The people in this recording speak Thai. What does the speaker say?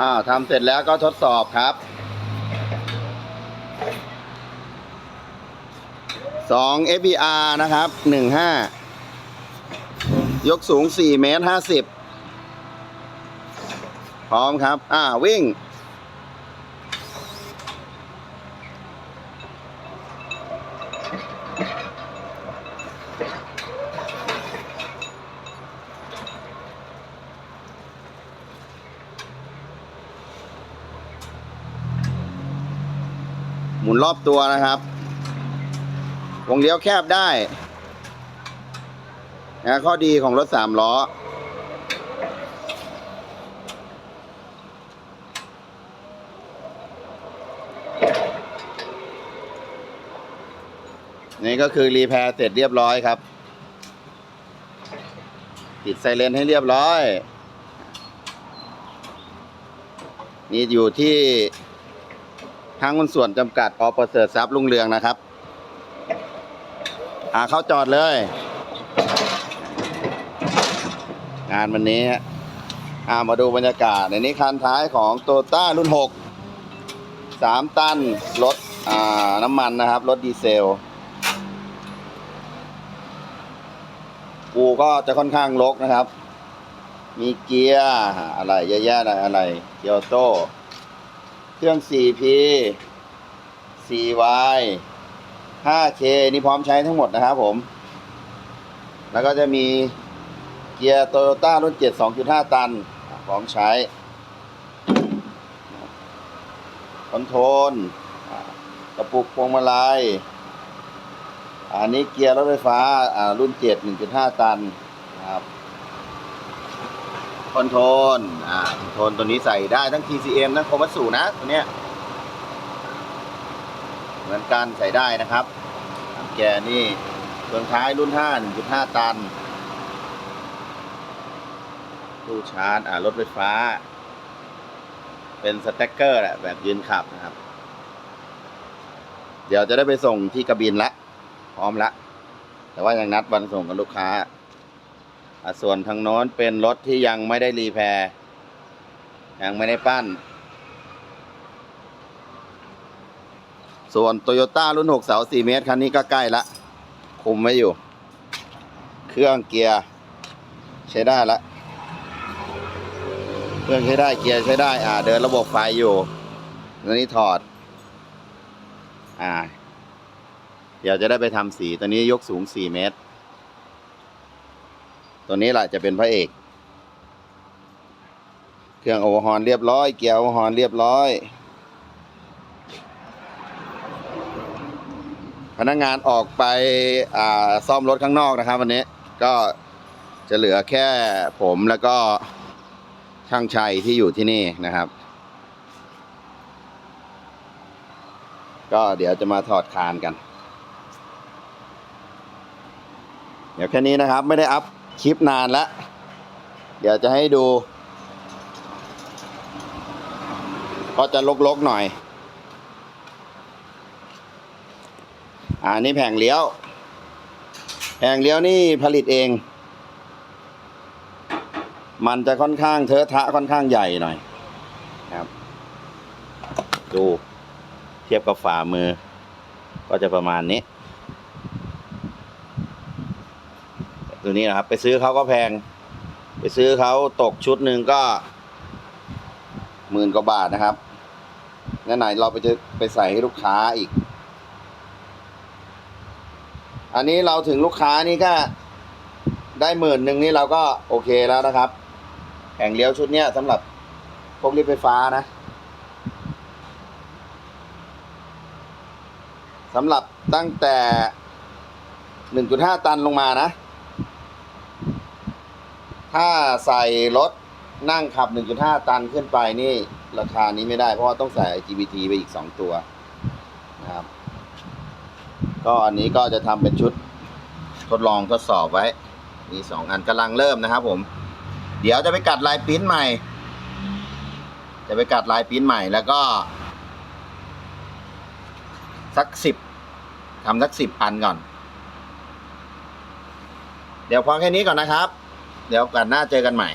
อ่าทำเสร็จแล้วก็ทดสอบครับสอง FBR นะครับหนึ่งห้ายกสูงสี่เมตรห้าสิบพร้อมครับ อ่า วิ่ง หมุนรอบตัวนะครับ วงเลี้ยวแคบได้นะข้อดีของรถสามล้อ นี่ก็คือรีแพร์เสร็จเรียบร้อยครับ ติดไซเรนให้เรียบร้อย นี่อยู่ที่ ทางหุ้นส่วนจำกัดอประเสริฐทรัพย์ลุงเรืองนะครับ อ่าเข้าจอดเลย งานวันนี้อ่ามาดูบรรยากาศในนี้คันท้ายของโตต้ารุ่น 6 3 ตันรถอ่าน้ำมันนะครับรถดีเซลปูก็จะค่อนข้างรกนะครับ มีเกียร์อะไรเยอะแยะเลยอะไรเกียร์โต้เค รื่อง 4P 4Y 5K นี่พร้อมใช้ทั้งหมดนะครับผม แล้วก็จะมีเกียร์โตโยต้ารุ่น 7 2.5 ตันพร้อมใช้ คอนโทรลกระปุกพวงมาลัย อันนี้เกียร์รถไฟฟ้าอ่ารุ่น 7 1.5 ตันนะครับ คอนโทรลอ่าคอนโทรลตัวนี้ใส่ได้ทั้ง TCM ทั้งโคมัตสุนะตัวเนี้ยเหมือนกันใส่ได้นะครับแกนี่เครื่องท้ายรุ่น 5 1.5 ตัน ตู้ชาร์จอ่ารถไฟฟ้า เป็นสแต็กเกอร์แหละแบบยืนขับนะครับ เดี๋ยวจะได้ไปส่งที่กระบินละ พร้อมละ แต่ว่ายังนัดวันส่งกับลูกค้า ส่วนทางโน้นเป็นรถที่ยังไม่ได้รีแพร์ยังไม่ได้ปั้น ส่วนโตโยต้ารุ่น6เสา4เมตร คันนี้ก็ใกล้ละ คุมไว้อยู่ เครื่องเกียร์ ใช้ได้ละเครื่องใช้ได้เกียร์ใช้ได้ อ่า เดินระบบไฟอยู่ตัวนี้ถอด อ่า เดี๋ยวจะได้ไปทำสีตัวนี้ยกสูง 4 เมตร ตัวนี้แหละจะเป็นพระเอก เครื่องโอเวอร์ฮอนเรียบร้อย เกียร์โอเวอร์ฮอนเรียบร้อย พนักงานออกไปซ่อมรถข้างนอกนะครับ วันนี้ก็จะเหลือแค่ผมแล้วก็ช่างชัยที่อยู่ที่นี่นะครับ ก็เดี๋ยวจะมาถอดคานกัน เดี๋ยวแค่นี้นะครับไม่ได้อัพ คลิปนานแล้วเดี๋ยวจะให้ดู ก็จะลกๆหน่อย อ่านี่แผงเลี้ยว แผงเลี้ยวนี่ผลิตเอง มันจะค่อนข้างเทอะทะค่อนข้างใหญ่หน่อยครับ ดูเทียบกับฝ่ามือ ก็จะประมาณนี้ ตัวนี้นะครับ ไปซื้อเขาก็แพง ไปซื้อเขาตกชุดหนึ่งก็หมื่นกว่าบาทนะครับงั้นไหนเราไปจะไปใส่ให้ลูกค้าอีก อันนี้เราถึงลูกค้านี่ก็ได้หมื่นหนึ่งนี่เราก็โอเคแล้วนะครับแผงเลี้ยวชุดเนี้ยสำหรับพวกรีบไฟฟ้านะสำหรับตั้งแต่ 1.5 ตันลงมานะ ถ้าใส่รถนั่งขับ 1.5 ตันขึ้นไปนี่ ราคานี้ไม่ได้เพราะว่าต้องใส่ IGBT ไปอีก 2 ตัวนะครับ ก็อันนี้ก็จะทำเป็นชุดทดลองทดสอบไว้ มีสองอันกำลังเริ่มนะครับผม เดี๋ยวจะไปกัดลายปิ้นใหม่ จะไปกัดลายปิ้นใหม่แล้วก็ สักสิบทำสักสิบอันก่อน เดี๋ยวพอแค่นี้ก่อนนะครับ เดี๋ยวกันหน้าเจอกันใหม่